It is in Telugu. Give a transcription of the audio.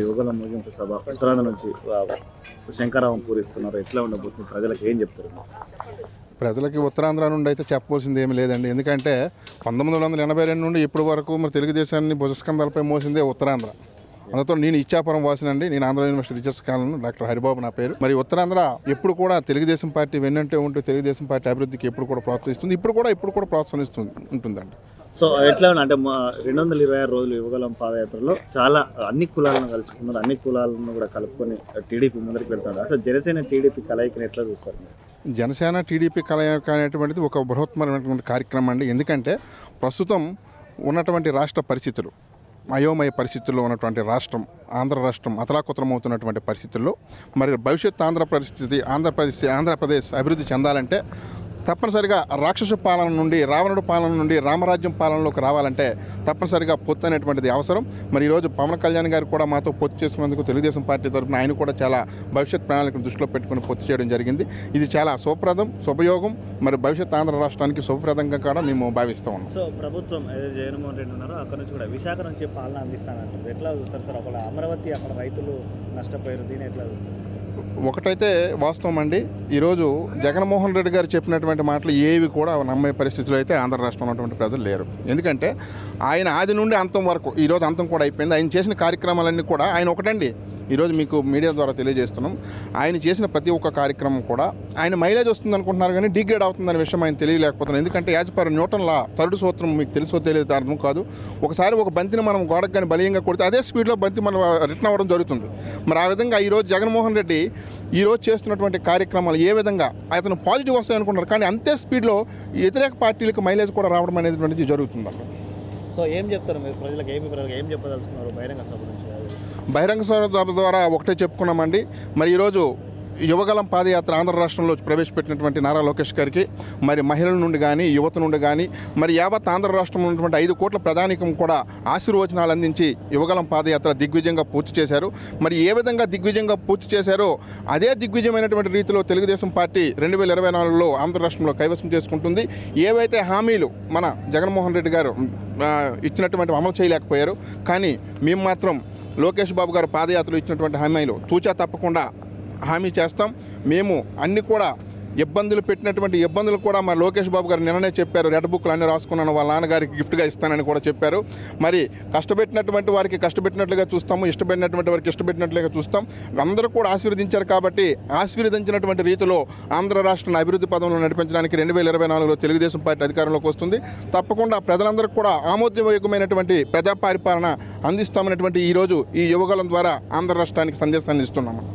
యువకుల ముగింపు సభ. ఉత్తరాంధ్ర నుంచి శంకరావం పూరిస్తున్నారు. ఎట్లా ఉండబోతుంది? ప్రజలకు ఏం చెప్తారు? ప్రజలకి ఉత్తరాంధ్ర నుండి అయితే చెప్పవలసింది ఏమి లేదండి. ఎందుకంటే పంతొమ్మిది వందల ఎనభై రెండు నుండి ఇప్పటి వరకు మరి తెలుగుదేశాన్ని భుజస్కంధాలపై మోసిందే ఉత్తరాంధ్ర. అందుతో నేను ఇచ్చాపురం వాసినండి. నేను ఆంధ్ర యూనివర్సిటీ రీసెర్చ్ కాలను డాక్టర్ హరిబాబు నా పేరు. మరి ఉత్తరాంధ్ర ఎప్పుడు కూడా తెలుగుదేశం పార్టీ వెన్నంటే ఉంటూ తెలుగుదేశం పార్టీ అభివృద్ధికి ఎప్పుడు కూడా ప్రోత్సహిస్తుంది. ఇప్పుడు కూడా ఇప్పుడు కూడా ప్రోత్సహిస్తుంది ఉంటుందండి. సో ఎట్లా అంటే మా రెండు వందల ఇరవై ఆరు రోజులు యువగలం పాదయాత్రలో చాలా అన్ని కులాలను కలుసుకున్నారు. అన్ని కులాలను కూడా కలుపుకొని టీడీపీ ముందరికి వెళ్తారు అసలు జనసేన టీడీపీ కలయికని ఎట్లా చూస్తారు జనసేన టీడీపీ కలయిక అనేటువంటిది ఒక బృహత్మరమైనటువంటి కార్యక్రమం అండి. ఎందుకంటే ప్రస్తుతం ఉన్నటువంటి రాష్ట్ర పరిస్థితులు అయోమయ పరిస్థితుల్లో ఉన్నటువంటి రాష్ట్రం ఆంధ్ర రాష్ట్రం అతలాకుతలమవుతున్నటువంటి పరిస్థితుల్లో మరి భవిష్యత్ ఆంధ్ర పరిస్థితి ఆంధ్రప్రదేశ్ ఆంధ్రప్రదేశ్ అభివృద్ధి చెందాలంటే తప్పనిసరిగా రాక్షస పాలన నుండి రావణుడు పాలన నుండి రామరాజ్యం పాలనలోకి రావాలంటే తప్పనిసరిగా పొత్తు అనేటువంటిది అవసరం. మరి ఈరోజు పవన్ కళ్యాణ్ గారు కూడా మాతో పొత్తు చేసుకున్నందుకు తెలుగుదేశం పార్టీ తరఫున ఆయన కూడా చాలా భవిష్యత్ ప్రణాళికను దృష్టిలో పెట్టుకుని పొత్తు చేయడం జరిగింది. ఇది చాలా శుభప్రదం శుభయోగం. మరి భవిష్యత్ ఆంధ్ర రాష్ట్రానికి శుభప్రదంగా కూడా మేము భావిస్తూ ఉన్నాం. సో ప్రభుత్వం ఏదైతే జగన్మోహన్ రెడ్డి ఉన్నారో అక్కడ నుంచి కూడా విశాఖ నుంచి పాలన అందిస్తానంటారు ఎట్లా చూస్తారు సార్? అక్కడ అమరావతి అక్కడ రైతులు నష్టపోయారు. దీన్ని ఎట్లా చూస్తారు? ఒకటైతే వాస్తవం అండి ఈరోజు జగన్మోహన్ రెడ్డి గారు చెప్పినటువంటి మాటలు ఏవి కూడా నమ్మే పరిస్థితులు అయితే ఆంధ్ర రాష్ట్రంలో ఉన్నటువంటి ప్రజలు లేరు. ఎందుకంటే ఆయన ఆది నుండి అంతం వరకు ఈరోజు అంతం కూడా అయిపోయింది. ఆయన చేసిన కార్యక్రమాలన్నీ కూడా ఆయన ఒకటండి. ఈరోజు మీకు మీడియా ద్వారా తెలియజేస్తున్నాం. ఆయన చేసిన ప్రతి ఒక్క కార్యక్రమం కూడా ఆయన మైలేజ్ వస్తుంది అనుకుంటున్నారు కానీ డిగ్రేడ్ అవుతుందనే విషయం ఆయన తెలియలేకపోతున్నారు. ఎందుకంటే as per Newton law third సూత్రం మీకు తెలుసో తెలియదు అర్థం కాదు. ఒకసారి ఒక బంతిని మనం గోడకు కానీ బలీయంగా కొడితే అదే స్పీడ్లో బంతి మనం రిటర్న్ అవ్వడం జరుగుతుంది. మరి ఆ విధంగా ఈరోజు జగన్మోహన్ రెడ్డి ఈరోజు చేస్తున్నటువంటి కార్యక్రమాలు ఏ విధంగా అతను పాజిటివ్ వస్తాయనుకుంటున్నారు కానీ అంతే స్పీడ్లో వ్యతిరేక పార్టీలకు మైలేజ్ కూడా రావడం అనేది జరుగుతుందండి సో ఏం చెప్తారు మీరు ప్రజలకు? ఏమి ఏం చెప్పదలుచుకున్నారు బహిరంగ సభ నుంచి బహిరంగ సభ ద్వారా ఒకటే చెప్పుకున్నామండి. మరి ఈరోజు యువగలం పాదయాత్ర ఆంధ్ర రాష్ట్రంలో ప్రవేశపెట్టినటువంటి నారా లోకేష్ గారికి మరి మహిళల నుండి కానీ యువత నుండి కానీ మరి యావత్ ఆంధ్ర రాష్ట్రంలో ఉన్నటువంటి ఐదు కోట్ల ప్రధానికం కూడా ఆశీర్వచనాలు అందించి యువగలం పాదయాత్ర దిగ్విజయంగా పూర్తి చేశారు. మరి ఏ విధంగా దిగ్విజయంగా పూర్తి చేశారో అదే దిగ్విజయమైనటువంటి రీతిలో తెలుగుదేశం పార్టీ రెండు వేల ఇరవై నాలుగులో ఆంధ్ర రాష్ట్రంలో కైవసం చేసుకుంటుంది. ఏవైతే హామీలు మన జగన్మోహన్ రెడ్డి గారు ఇచ్చినటువంటి అమలు చేయలేకపోయారు కానీ మేము మాత్రం లోకేష్ బాబు గారు పాదయాత్రలో ఇచ్చినటువంటి హామీలు తూచా తప్పకుండా హామీ చేస్తాం. మేము అన్ని కూడా ఇబ్బందులు పెట్టినటువంటి ఇబ్బందులు కూడా మరి లోకేష్ బాబు గారు నిన్ననే చెప్పారు. రెడ్ బుక్లు అన్నీ రాసుకున్నాను వాళ్ళ నాన్నగారికి గిఫ్ట్గా ఇస్తానని కూడా చెప్పారు. మరి కష్టపెట్టినటువంటి వారికి కష్టపెట్టినట్లుగా చూస్తాము ఇష్టపెట్టినటువంటి వారికి ఇష్టపెట్టినట్లుగా చూస్తాం. అందరూ కూడా ఆశీర్వదించారు కాబట్టి ఆశీర్వదించినటువంటి రీతిలో ఆంధ్ర రాష్ట్రాన్ని అభివృద్ధి పదంలో నడిపించడానికి రెండు వేల ఇరవై నాలుగులో తెలుగుదేశం పార్టీ అధికారంలోకి వస్తుంది. తప్పకుండా ప్రజలందరూ కూడా ఆమోదయోగ్యమైనటువంటి ప్రజా పరిపాలన అందిస్తామనేటువంటి ఈరోజు ఈ యువగలం ద్వారా ఆంధ్ర రాష్ట్రానికి సందేశాన్ని ఇస్తున్నాము